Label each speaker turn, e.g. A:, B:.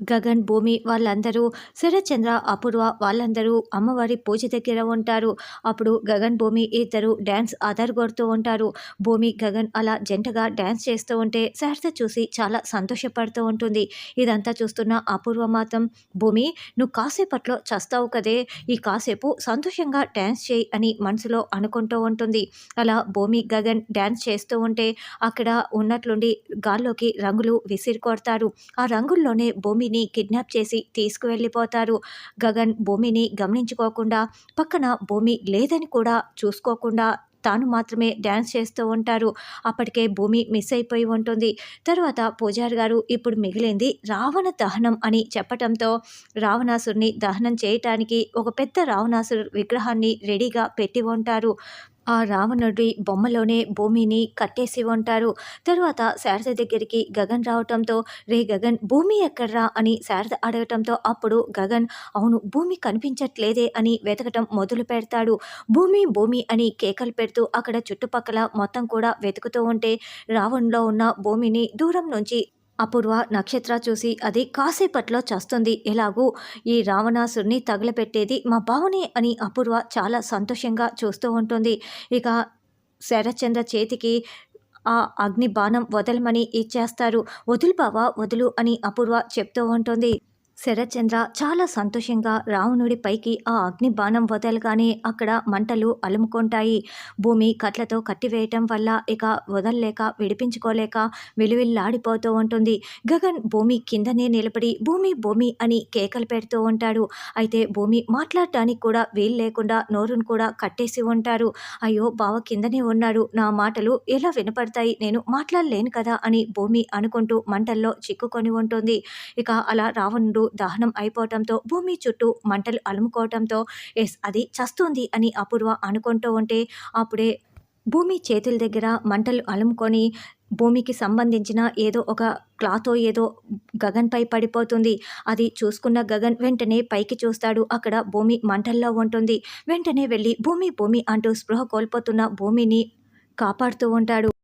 A: గగన్ భూమి వాళ్ళందరూ శరత్చంద్ర అపూర్వ వాళ్ళందరూ అమ్మవారి పూజ దగ్గర ఉంటారు. అప్పుడు గగన్ భూమి ఇద్దరు డ్యాన్స్ అదరగొడుతూ ఉంటారు. భూమి గగన్ అలా జంటగా డ్యాన్స్ చేస్తూ ఉంటే శారద చూసి చాలా సంతోషపడుతూ ఉంటుంది. ఇదంతా చూస్తున్న అపూర్వ మాత్రం భూమి నువ్వు కాసేపట్లో చస్తావు కదే ఈ కాసేపు సంతోషంగా డ్యాన్స్ చేయి అని మనసులో అనుకుంటూ ఉంటుంది. అలా భూమి గగన్ డ్యాన్స్ చేస్తూ ఉంటే అక్కడ ఉన్నట్లుండి గాల్లోకి రంగులు విసిరి కొడతారు ఆ రంగుల్లోనే భూమి భూమిని కిడ్నాప్ చేసి తీసుకువెళ్ళిపోతారు. గగన్ భూమిని గమనించుకోకుండా పక్కన భూమి లేదని కూడా చూసుకోకుండా తాను మాత్రమే డ్యాన్స్ చేస్తూ ఉంటారు. అప్పటికే భూమి మిస్ అయిపోయి ఉంటుంది. తర్వాత పూజారి గారు ఇప్పుడు మిగిలింది రావణ దహనం అని చెప్పటంతో రావణాసురుని దహనం చేయటానికి ఒక పెద్ద రావణాసురు విగ్రహాన్ని రెడీగా పెట్టి ఉంటారు. ఆ రావణుడి బొమ్మలోనే భూమిని కట్టేసి ఉంటారు. తరువాత శారద దగ్గరికి గగన్ రావటంతో రే గగన్ భూమి ఎక్కడ్రా? అని శారద అడగటంతో అప్పుడు గగన్ అవును భూమి కనిపించట్లేదే అని వెతకటం మొదలు పెడతాడు. భూమి భూమి అని కేకలు పెడుతూ అక్కడ చుట్టుపక్కల మొత్తం కూడా వెతుకుతూ ఉంటే రావణ్లో ఉన్న భూమిని దూరం నుంచి అపూర్వ నక్షత్ర చూసి అది కాసేపట్లో చస్తుంది. ఎలాగూ ఈ రావణాసుడిని తగలపెట్టేది మా భావనే అని అపూర్వ చాలా సంతోషంగా చూస్తూ ఉంటుంది. ఇక శరత్చంద్ర చేతికి ఆ అగ్ని బాణం వదలమని ఇచ్చేస్తారు. వదులు బావా వదులు అని అపూర్వ చెప్తూ ఉంటుంది. శరత్చంద్ర చాలా సంతోషంగా రావణుడి పైకి ఆ అగ్ని బాణం వదలగానే అక్కడ మంటలు అలుముకుంటాయి. భూమి కట్లతో కట్టివేయటం వల్ల ఇక వదలలేక విడిపించుకోలేక విలువిల్లాడిపోతూ ఉంటుంది. గగన్ భూమి కిందనే నిలబడి భూమి భూమి అని కేకలు పెడుతూ ఉంటాడు. అయితే భూమి మాట్లాడటానికి కూడా వీలు లేకుండా నోరును కూడా కట్టేసి ఉంటారు అయ్యో బావ కిందనే ఉన్నాడు. నా మాటలు ఎలా వినపడతాయి? నేను మాట్లాడలేను కదా అని భూమి అనుకుంటూ మంటల్లో చిక్కుకొని ఉంటుంది. ఇక అలా రావణుడు దహనం అయిపోవటంతో భూమి చుట్టూ మంటలు అలుముకోవటంతో ఎస్ అది చస్తుంది అని అపూర్వ అనుకుంటూ ఉంటే అప్పుడే భూమి చేతుల దగ్గర మంటలు అలుముకొని భూమికి సంబంధించిన ఏదో ఒక క్లాతో ఏదో గగన్పై పడిపోతుంది. అది చూసుకున్న గగన్ వెంటనే పైకి చూస్తాడు. అక్కడ భూమి మంటల్లో ఉంటుంది. వెంటనే వెళ్ళి భూమి భూమి అంటూ స్పృహ కోల్పోతున్న భూమిని కాపాడుతూ ఉంటాడు.